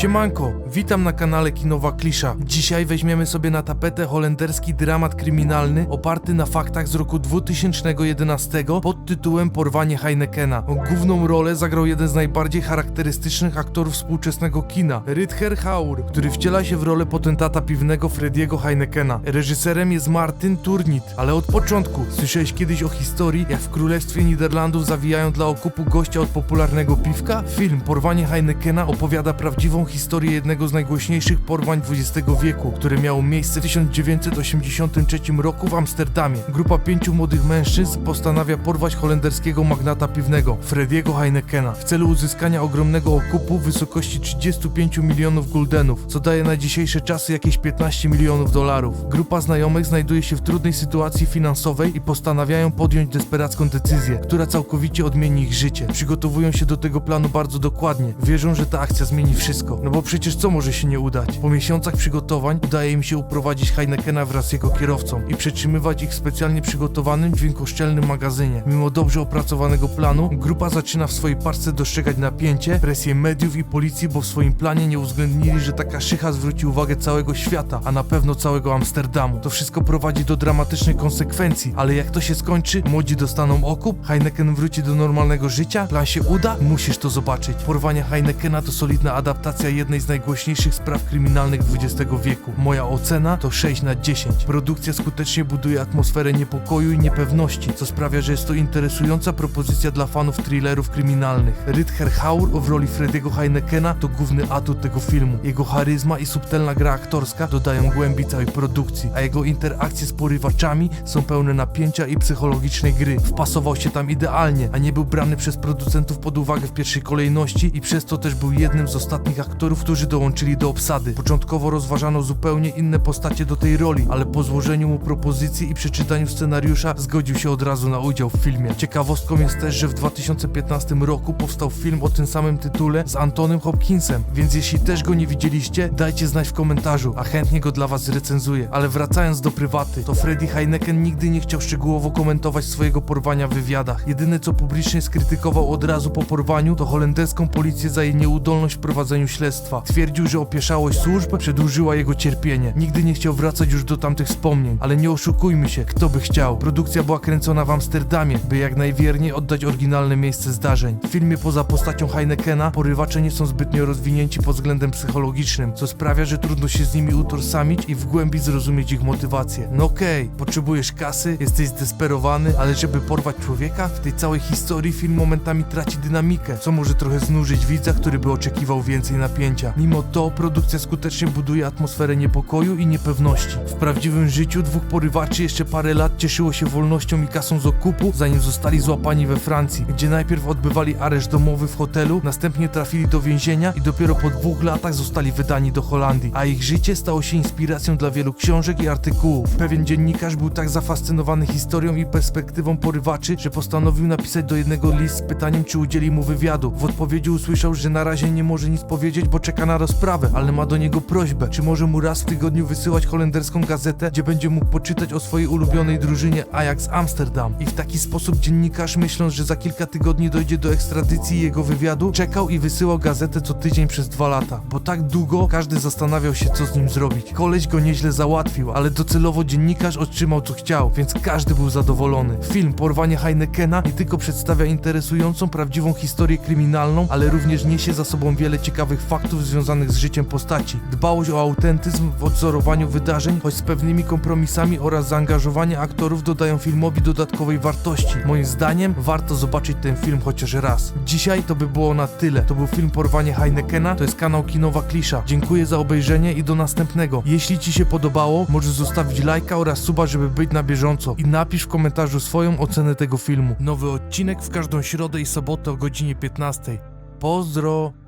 Siemanko, witam na kanale Kinowa Klisza. Dzisiaj weźmiemy sobie na tapetę holenderski dramat kryminalny oparty na faktach z roku 2011 pod tytułem Porwanie Heinekena. Główną rolę zagrał jeden z najbardziej charakterystycznych aktorów współczesnego kina, Rutger Hauer, który wciela się w rolę potentata piwnego Frediego Heinekena. Reżyserem jest Martin Turnit, ale od początku słyszałeś kiedyś o historii, jak w Królestwie Niderlandów zawijają dla okupu gościa od popularnego piwka? Film Porwanie Heinekena opowiada prawdziwą historię jednego z najgłośniejszych porwań XX wieku, które miało miejsce w 1983 roku w Amsterdamie. Grupa pięciu młodych mężczyzn postanawia porwać holenderskiego magnata piwnego, Frediego Heinekena, w celu uzyskania ogromnego okupu w wysokości 35 milionów guldenów, co daje na dzisiejsze czasy jakieś 15 milionów dolarów. Grupa znajomych znajduje się w trudnej sytuacji finansowej i postanawiają podjąć desperacką decyzję, która całkowicie odmieni ich życie. Przygotowują się do tego planu bardzo dokładnie. Wierzą, że ta akcja zmieni wszystko. No bo przecież co może się nie udać? Po miesiącach przygotowań udaje im się uprowadzić Heinekena wraz z jego kierowcą i przetrzymywać ich w specjalnie przygotowanym dźwiękoszczelnym magazynie. Mimo dobrze opracowanego planu, grupa zaczyna w swojej parce dostrzegać napięcie, presję mediów i policji, bo w swoim planie nie uwzględnili, że taka szycha zwróci uwagę całego świata, a na pewno całego Amsterdamu. To wszystko prowadzi do dramatycznych konsekwencji, ale jak to się skończy, młodzi dostaną okup, Heineken wróci do normalnego życia, plan się uda, musisz to zobaczyć. Porwanie Heinekena to solidna adaptacja jednej z najgłośniejszych spraw kryminalnych XX wieku. Moja ocena to 6 na 10. Produkcja skutecznie buduje atmosferę niepokoju i niepewności, co sprawia, że jest to interesująca propozycja dla fanów thrillerów kryminalnych. Rutger Hauer w roli Frediego Heinekena to główny atut tego filmu. Jego charyzma i subtelna gra aktorska dodają głębi całej produkcji, a jego interakcje z porywaczami są pełne napięcia i psychologicznej gry. Wpasował się tam idealnie, a nie był brany przez producentów pod uwagę w pierwszej kolejności i przez to też był jednym z ostatnich aktorów, którzy dołączyli do obsady. Początkowo rozważano zupełnie inne postacie do tej roli, ale po złożeniu mu propozycji i przeczytaniu scenariusza zgodził się od razu na udział w filmie. Ciekawostką jest też, że w 2015 roku powstał film o tym samym tytule z Antonym Hopkinsem, więc jeśli też go nie widzieliście, dajcie znać w komentarzu, a chętnie go dla was zrecenzuję. Ale wracając do prywaty, to Freddy Heineken nigdy nie chciał szczegółowo komentować swojego porwania w wywiadach. Jedyne co publicznie skrytykował od razu po porwaniu, to holenderską policję za jej nieudolność w prowadzeniu śledztwa. Twierdził, że opieszałość służb przedłużyła jego cierpienie. Nigdy nie chciał wracać już do tamtych wspomnień, ale nie oszukujmy się, kto by chciał. Produkcja była kręcona w Amsterdamie, by jak najwierniej oddać oryginalne miejsce zdarzeń. W filmie poza postacią Heinekena porywacze nie są zbytnio rozwinięci pod względem psychologicznym, co sprawia, że trudno się z nimi utożsamić i w głębi zrozumieć ich motywację. No okej, potrzebujesz kasy, jesteś zdesperowany, ale żeby porwać człowieka, w tej całej historii film momentami traci dynamikę, co może trochę znużyć widza, który by oczekiwał więcej napięcia. Mimo to produkcja skutecznie buduje atmosferę niepokoju i niepewności. W prawdziwym życiu dwóch porywaczy jeszcze parę lat cieszyło się wolnością i kasą z okupu, zanim zostali złapani we Francji, gdzie najpierw odbywali areszt domowy w hotelu, następnie trafili do więzienia i dopiero po dwóch latach zostali wydani do Holandii, a ich życie stało się inspiracją dla wielu książek i artykułów. Pewien dziennikarz był tak zafascynowany historią i perspektywą porywaczy, że postanowił napisać do jednego list z pytaniem, czy udzieli mu wywiadu. W odpowiedzi usłyszał, że na razie nie może nic powiedzieć, bo czeka na rozprawę, ale ma do niego prośbę, czy może mu raz w tygodniu wysyłać holenderską gazetę, gdzie będzie mógł poczytać o swojej ulubionej drużynie Ajax Amsterdam. I w taki sposób dziennikarz, myśląc, że za kilka tygodni dojdzie do ekstradycji jego wywiadu, czekał i wysyłał gazetę co tydzień przez dwa lata. Bo tak długo każdy zastanawiał się, co z nim zrobić. Koleś go nieźle załatwił, ale docelowo dziennikarz otrzymał co chciał, więc każdy był zadowolony. Film Porwanie Heinekena nie tylko przedstawia interesującą, prawdziwą historię kryminalną, ale również niesie za sobą wiele ciekawych faktów związanych z życiem postaci. Dbałość o autentyzm w odzorowaniu wydarzeń, choć z pewnymi kompromisami oraz zaangażowanie aktorów dodają filmowi dodatkowej wartości. Moim zdaniem warto zobaczyć ten film chociaż raz. Dzisiaj to by było na tyle. To był film Porwanie Heinekena, to jest kanał Kinowa Klisza. Dziękuję za obejrzenie i do następnego. Jeśli Ci się podobało, możesz zostawić lajka oraz suba, żeby być na bieżąco i napisz w komentarzu swoją ocenę tego filmu. Nowy odcinek w każdą środę i sobotę o godzinie 15. Pozdro!